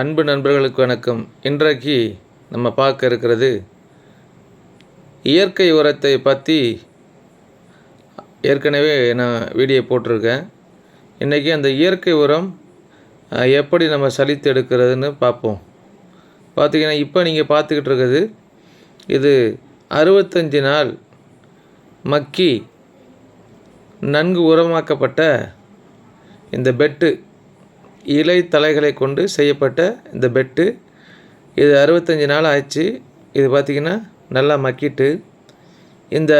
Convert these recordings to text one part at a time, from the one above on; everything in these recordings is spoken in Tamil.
அன்பு நண்பர்களுக்கு வணக்கம். இன்றைக்கு நம்ம பார்க்க இருக்கிறது இயற்கை உரத்தை பற்றி ஏற்கனவே நான் வீடியோ போட்டிருக்கேன். இன்றைக்கி அந்த இயற்கை உரம் எப்படி நம்ம சலித்து எடுக்கிறதுன்னு பார்ப்போம். பார்த்தீங்கன்னா இப்போ நீங்கள் பார்த்துக்கிட்டு இருக்கிறது இது அறுபத்தஞ்சு நாள் மக்கி நன்கு உரமாக்கப்பட்ட இந்த பெட்டு. இலை தலைகளை கொண்டு செய்யப்பட்ட இந்த பெட்டு. இது அறுபத்தஞ்சி நாள் ஆச்சு இது பார்த்திங்கன்னா நல்லா மக்கிட்டு இந்த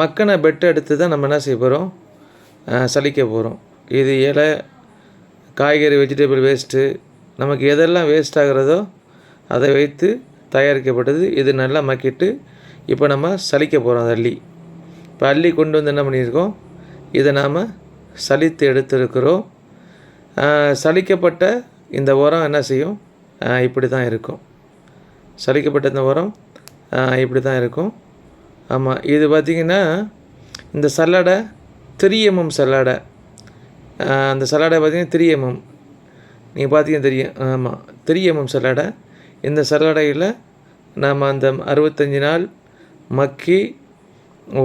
மக்கின பெட்டை எடுத்து தான் நம்ம என்ன செய்ய போகிறோம் சலிக்க போகிறோம் இது இலை காய்கறி வெஜிடபிள் வேஸ்ட்டு நமக்கு எதெல்லாம் வேஸ்ட் ஆகிறதோ அதை வைத்து தயாரிக்கப்பட்டது. இது நல்லா மக்கிட்டு இப்போ நம்ம சலிக்க போகிறோம் அந்த அள்ளி. இப்போ அள்ளி கொண்டு வந்து என்ன பண்ணியிருக்கோம்? இதை நாம் சலித்து எடுத்திருக்கிறோம். சலிக்கப்பட்ட இந்த உரம் என்ன செய்யும்? இப்படி தான் இருக்கும். சலிக்கப்பட்ட இந்த உரம் இப்படி தான் இருக்கும். ஆமாம் இது பார்த்திங்கன்னா இந்த சல்லடை த்ரீ எம்எம் சல்லடை அந்த சல்லடை பார்த்திங்கன்னா த்ரீ எம்எம் நீங்கள் பார்த்தீங்கன்னா தெரியும். ஆமாம் த்ரீ எம்எம் சல்லடை. இந்த சல்லடையில் நாம் அந்த அறுபத்தஞ்சி நாள் மக்கி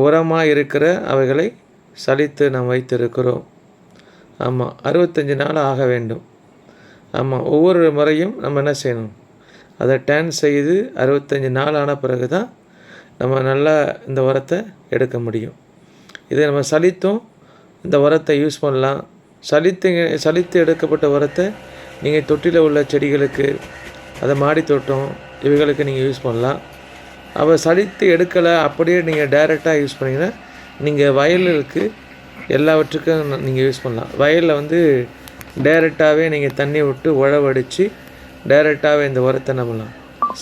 உரமாக இருக்கிற அவைகளை சலித்து நாம் வைத்திருக்கிறோம். ஆமாம் அறுபத்தஞ்சி நாள் ஆக வேண்டும். ஆமாம் ஒவ்வொரு முறையும் நம்ம என்ன செய்யணும்? அதை டேன் செய்து அறுபத்தஞ்சி நாள் ஆன பிறகு தான் நம்ம நல்லா இந்த உரத்தை எடுக்க முடியும். இதை நம்ம சலித்தும் இந்த உரத்தை யூஸ் பண்ணலாம். சலித்து சலித்து எடுக்கப்பட்ட உரத்தை நீங்கள் தொட்டியில் உள்ள செடிகளுக்கு அதை மாடி தோட்டம் இவைகளுக்கு நீங்கள் யூஸ் பண்ணலாம். அவள் சலித்து எடுக்கலை அப்படியே நீங்கள் டைரெக்டாக யூஸ் பண்ணிங்கன்னா நீங்கள் வயலுக்கு எல்லாவற்றுக்கும் நீங்கள் யூஸ் பண்ணலாம். வயலில் வந்து டைரெக்டாகவே நீங்கள் தண்ணி விட்டு உழவடித்து டைரெக்டாகவே இந்த உரத்தை நம்பலாம்.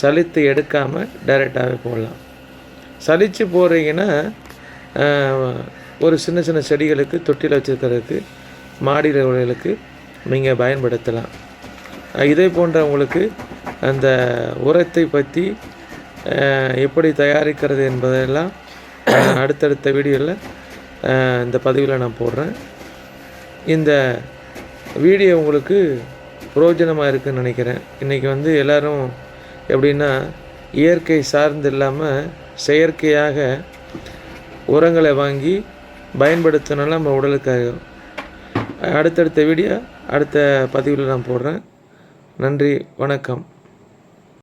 சலித்து எடுக்காமல் டைரெக்டாகவே போடலாம். சலித்து போடுறீங்கன்னா ஒரு சின்ன சின்ன செடிகளுக்கு தொட்டியில் வச்சுருக்கிறதுக்கு மாடியில் உள்ளவர்களுக்கு நீங்கள் பயன்படுத்தலாம். இதே போன்ற உங்களுக்கு அந்த உரத்தை பற்றி எப்படி தயாரிக்கிறது என்பதெல்லாம் அடுத்தடுத்த வீடியோவில் இந்த பதிவில் நான் போடுறேன். இந்த வீடியோ உங்களுக்கு பிரயோஜனமாக இருக்குதுன்னு நினைக்கிறேன். இன்றைக்கி வந்து எல்லோரும் எப்படின்னா இயற்கை சார்ந்து இல்லாமல் செயற்கையாக உரங்களை வாங்கி பயன்படுத்தினால நம்ம உடலுக்காக. அடுத்தடுத்த வீடியோ அடுத்த பதிவில் நான் போடுறேன். நன்றி வணக்கம்.